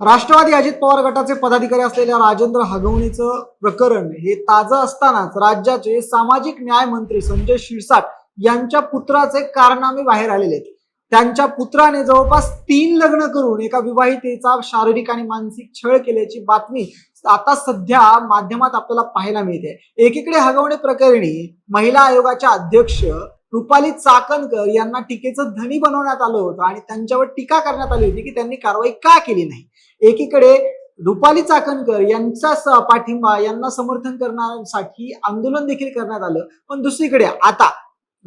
राष्ट्रवादी अजित पवार गटाचे पदाधिकारी असलेल्या राजेंद्र हगवणीचं प्रकरण हे ताजं असतानाच राज्याचे सामाजिक न्याय मंत्री संजय शिरसाट यांच्या पुत्राचे कारनामे बाहेर आलेले आहेत. त्यांच्या पुत्राने जवळपास तीन लग्न करून एका विवाहितेचा शारीरिक आणि मानसिक छळ केल्याची बातमी आता सध्या माध्यमात आपल्याला पाहायला मिळते. एकीकडे हगवणे प्रकरणी महिला आयोगाच्या अध्यक्ष रुपाली चाकणकर यांना टीकेचं धनी बनवण्यात आलं होतं आणि त्यांच्यावर टीका करण्यात आली होती की त्यांनी कारवाई का केली नाही. एकीकडे रुपाली चाकणकर यांचा पाठिंबा यांना समर्थन करण्यासाठी आंदोलन देखील करण्यात आलं. पण दुसरीकडे आता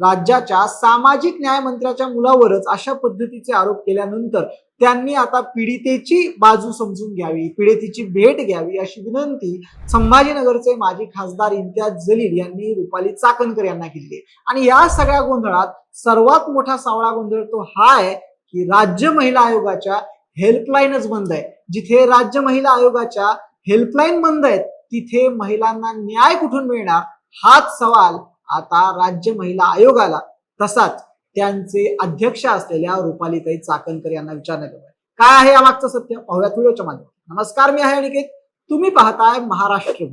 राज्याच्या सामाजिक न्याय मंत्र्याच्या मुलावरच अशा पद्धतीचे आरोप केल्यानंतर त्यांनी आता पीडितेची बाजू समजून घ्यावी पीडितेची भेट घ्यावी अशी विनंती संभाजीनगरचे माजी खासदार इम्तियाज जलील यांनी रुपाली चाकणकर यांना केली आहे. आणि या सगळ्या गोंधळात सर्वात मोठा सावळा गोंधळ तो हा आहे की राज्य महिला आयोगाच्या हेल्पलाईनच बंद आहे. जिथे राज्य महिला आयोगाच्या हेल्पलाईन बंद आहेत तिथे महिलांना न्याय कुठून मिळणार हाच सवाल आता राज्य महिला आयोगाला तसाच. त्यांचे अध्यक्ष असलेल्या रुपालीताई चाकणकर यांना विचारण्यात आलं. काय आहे या मागचं सत्य? पाहूयात व्हिडिओच्या माध्यमातून. नमस्कार मी आहे अनिकेत. तुम्ही पाहताय महाराष्ट्र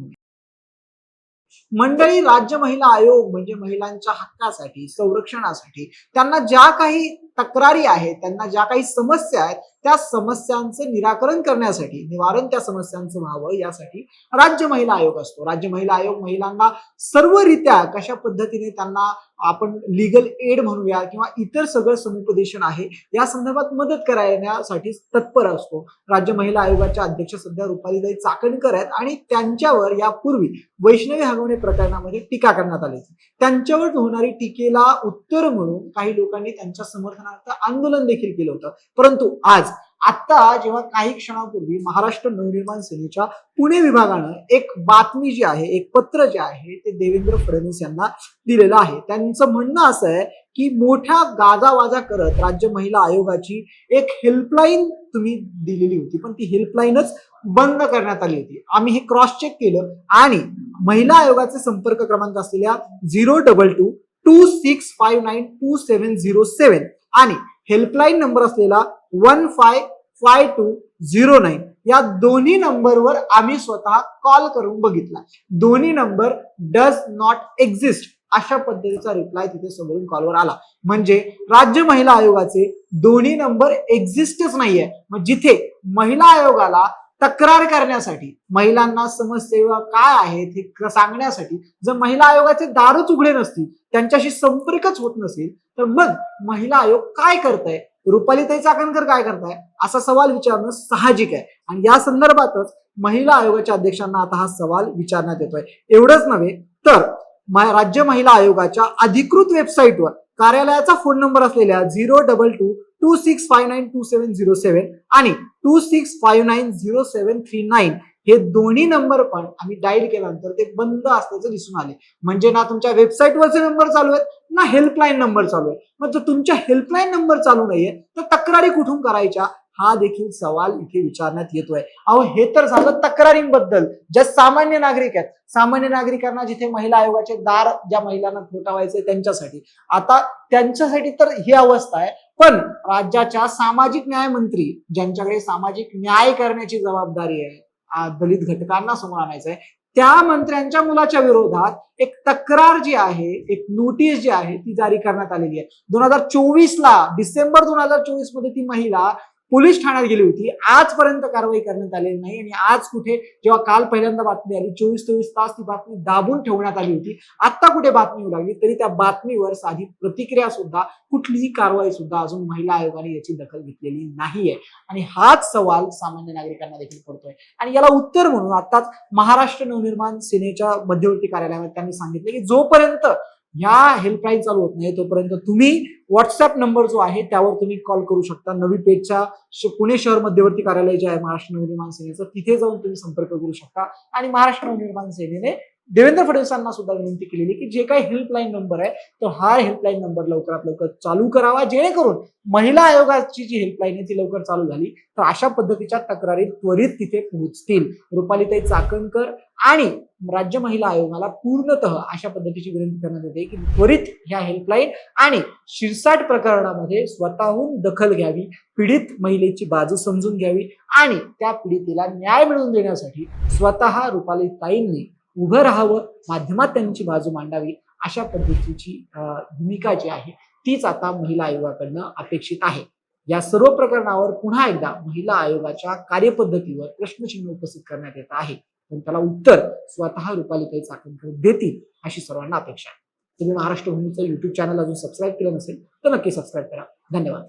मंडळी राज्य महिला आयोग म्हणजे महिलांच्या हक्कासाठी संरक्षणासाठी त्यांना ज्या काही तक्रारी आहेत त्यांना ज्या काही समस्या आहेत त्या समस्यांचे निराकरण करण्यासाठी निवारण त्या समस्यांचं व्हावं यासाठी राज्य महिला आयोग असतो. राज्य महिला आयोग महिलांना सर्वरित्या कशा पद्धतीने त्यांना आपण लिगल एड म्हणूया किंवा इतर सगळं समुपदेशन आहे या संदर्भात मदत करण्यासाठी तत्पर असतो. राज्य महिला आयोगाच्या अध्यक्ष सध्या रुपालीताई चाकणकर आहेत आणि त्यांच्यावर यापूर्वी वैष्णवी हगवणे प्रकरणामध्ये टीका करण्यात आली होती. त्यांच्यावर होणारी टीकेला उत्तर म्हणून काही लोकांनी त्यांच्या समर्थनार्थ आंदोलन देखील केलं होतं. परंतु आज आत्ता जेव्हा काही क्षणापूर्वी महाराष्ट्र नवनिर्माण सेनेच्या पुणे विभागानं एक बातमी जी आहे एक पत्र जे आहे ते देवेंद्र फडणवीस यांना दिलेलं आहे. त्यांचं म्हणणं असं आहे की मोठ्या गाजावाजा करत राज्य महिला आयोगाची एक हेल्पलाईन तुम्ही दिलेली होती. पण ती हेल्पलाईनच बंद करण्यात आली होती. आम्ही हे क्रॉस चेक केलं आणि महिला आयोगाचे संपर्क क्रमांक असलेल्या zero double two two six five nine two seven zero seven आणि हेल्पलाईन नंबर असलेला one five five two zero nine. या दोन्ही नंबरवर आम्ही स्वतः कॉल करून बघितला. दोन्ही नंबर डज नॉट एक्झिस्ट अशा पद्धतीचा रिप्लाय तिथे समोरून कॉलवर आला. म्हणजे राज्य महिला आयोगाचे दोन्ही नंबर एक्झिस्टच नाहीये. मग जिथे महिला आयोगाला तक्रार करण्यासाठी महिलांना समस्या काय आहेत हे सांगण्यासाठी जर महिला आयोगाचे दारच उघडे नसतील त्यांच्याशी संपर्कच होत नसेल तर मग महिला आयोग काय करताय? रुपालीताई चाकणकर काय करताय? असा सवाल विचारणं साहजिक आहे. आणि या संदर्भातच महिला आयोगाच्या अध्यक्षांना आता हा सवाल विचारण्यात येतोय. एवढंच नव्हे तर राज्य महिला आयोगाच्या अधिकृत वेबसाईटवर कार्यालयाचा फोन नंबर असलेल्या zero double two two six five nine two seven zero seven आणि two six five nine zero seven three nine हे दोन्ही नंबर पण आम्ही डायल केल्यानंतर ते बंद असल्याचं दिसून आले. म्हणजे ना तुमच्या वेबसाईटवरचे नंबर चालू आहेत ना हेल्पलाईन नंबर चालू आहे मग जर तुमच्या हेल्पलाईन नंबर चालू नाहीये तर तक्रारी कुठून करायच्या? हा देखील सवाल इथे विचारण्यात येतोय. अहो हे तर झालं तक्रारींबद्दल. ज्या सामान्य नागरिक आहेत सामान्य नागरिकांना जिथे महिला आयोगाचे दार ज्या महिलांना ठोठावायचे त्यांच्यासाठी. आता त्यांच्यासाठी तर ही अवस्था आहे पण राज्याच्या सामाजिक न्याय मंत्री ज्यांच्याकडे सामाजिक न्याय करण्याची जबाबदारी आहे दलित घटकांना समोर आणायचं आहे त्या मंत्र्यांच्या मुलाच्या विरोधात एक तक्रार जी आहे एक नोटीस जी आहे ती जारी करण्यात आलेली आहे. दोन हजार चोवीसला डिसेंबर दोन हजार चोवीसमध्ये ती महिला पोलीस ठाण्यात गेली होती. आजपर्यंत कारवाई करण्यात आलेली नाही आणि आज कुठे जेव्हा काल पहिल्यांदा बातमी आली चोवीस चोवीस तास ती बातमी दाबून ठेवण्यात आली होती. आता कुठे बातमी येऊ लागली तरी त्या बातमीवर साधी प्रतिक्रिया सुद्धा कुठलीही कारवाई सुद्धा अजून महिला आयोगाने याची दखल घेतलेली नाहीये. आणि हाच सवाल सामान्य नागरिकांना देखील पडतोय. आणि याला उत्तर म्हणून आताच महाराष्ट्र नवनिर्माण सेनेच्या मध्यवर्ती कार्यालयामध्ये त्यांनी सांगितले की जोपर्यंत ह्या हेल्पलाईन चालू होत नाही तोपर्यंत तुम्ही व्हॉट्सअप नंबर जो आहे त्यावर तुम्ही कॉल करू शकता. नवी पेठच्या श- पुणे शहर मध्यवर्ती कार्यालय जे आहे महाराष्ट्र नवनिर्माण सेनेचं तिथे जाऊन तुम्ही संपर्क करू शकता. आणि महाराष्ट्र नवनिर्माण सेनेने देवेंद्र फडणवीसांना सुद्धा विनंती केलेली की जे काही हेल्पलाईन नंबर आहे तो हा हेल्पलाईन नंबर लवकरात लवकर चालू करावा. जेणेकरून महिला आयोगाची जी हेल्पलाईन आहे ती लवकर चालू झाली तर अशा पद्धतीच्या तक्रारी त्वरित तिथे पोहोचतील. रुपालीताई चाकणकर आणि राज्य महिला आयोगाला पूर्णतः अशा पद्धतीची विनंती करण्यात येते की त्वरित ह्या हेल्पलाईन आणि शिरसाट प्रकरणामध्ये स्वतःहून दखल घ्यावी पीडित महिलेची बाजू समजून घ्यावी आणि त्या पीडितेला न्याय मिळवून देण्यासाठी स्वतः रुपाली ताईंनी उभं राहावं माध्यमात त्यांची बाजू मांडावी अशा पद्धतीची भूमिका जी आहे तीच आता महिला आयोगाकडनं अपेक्षित आहे. या सर्व प्रकरणावर पुन्हा एकदा महिला आयोगाच्या कार्यपद्धतीवर प्रश्नचिन्ह उपस्थित करण्यात येत आहे. पण त्याला उत्तर स्वतः रुपालीताई चाकणकर देतील अशी सर्वांना अपेक्षा आहे. तुम्ही महाराष्ट्र भूमीचं युट्यूब चॅनल अजून सबस्क्राईब केलं नसेल तर नक्की सबस्क्राईब करा. धन्यवाद.